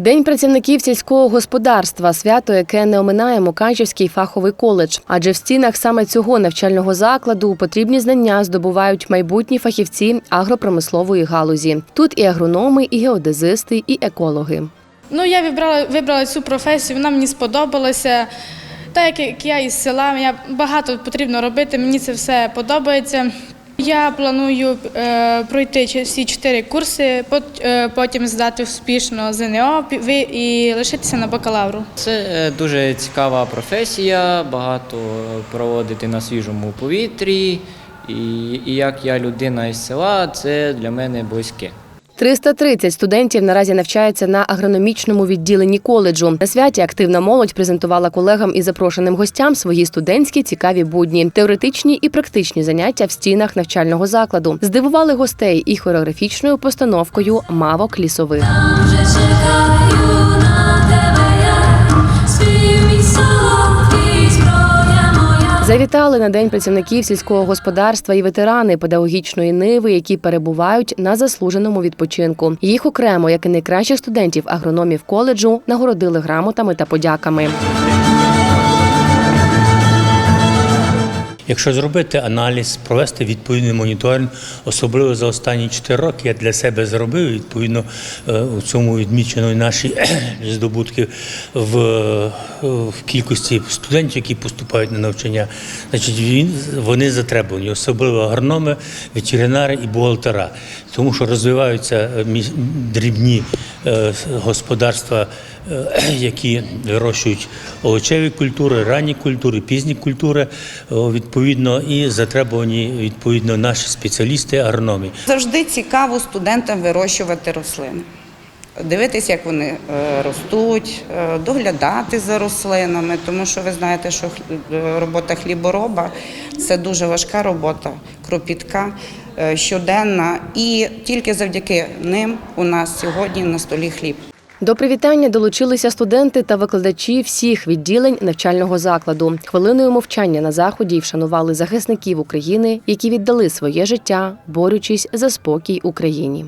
День працівників сільського господарства свято, яке не оминає Мукачівський фаховий коледж. Адже в стінах саме цього навчального закладу потрібні знання здобувають майбутні фахівці агропромислової галузі. Тут і агрономи, і геодезисти, і екологи. Ну, я вибрала, вибрала цю професію, вона мені сподобалася. Так як я із села, я багато потрібно робити, мені це все подобається. Я планую е, пройти всі чотири курси, е, потім здати успішно ЗНО і лишитися на бакалавру. Це е, дуже цікава професія, багато проводити на свіжому повітрі. І, і як я людина із села, це для мене близьке. 330 студентів наразі навчаються на агрономічному відділенні коледжу. На святі активна молодь презентувала колегам і запрошеним гостям свої студентські цікаві будні, теоретичні і практичні заняття в стінах навчального закладу. Здивували гостей і хореографічною постановкою Мавок лісових. Завітали на день працівників сільського господарства і ветерани педагогічної ниви, які перебувають на заслуженому відпочинку. Їх окремо, як і найкращих студентів агрономів коледжу, нагородили грамотами та подяками. Якщо зробити аналіз, провести відповідний моніторинг, особливо за останні 4 роки я для себе зробив відповідно е, у цьому відмічено наші здобутки в, в кількості студентів, які поступають на навчання. Значить, він вони затребувані, особливо агрономи, ветеринари і бухгалтера, тому що розвиваються е, дрібні господарства, е, які вирощують овочеві культури, ранні культури, пізні культури, відповідно, і затребувані відповідно наші спеціалісти агрономії. Завжди цікаво студентам вирощувати рослини. Дивитися, як вони е, ростуть, е, доглядати за рослинами, тому що ви знаєте, що е, робота хлібороба це дуже важка робота, кропітка, щоденна. І тільки завдяки ним у нас сьогодні на столі хліб. До привітання долучилися студенти та викладачі всіх відділень навчального закладу. Хвилиною мовчання на заході вшанували захисників України, які віддали своє життя, борючись за спокій Україні.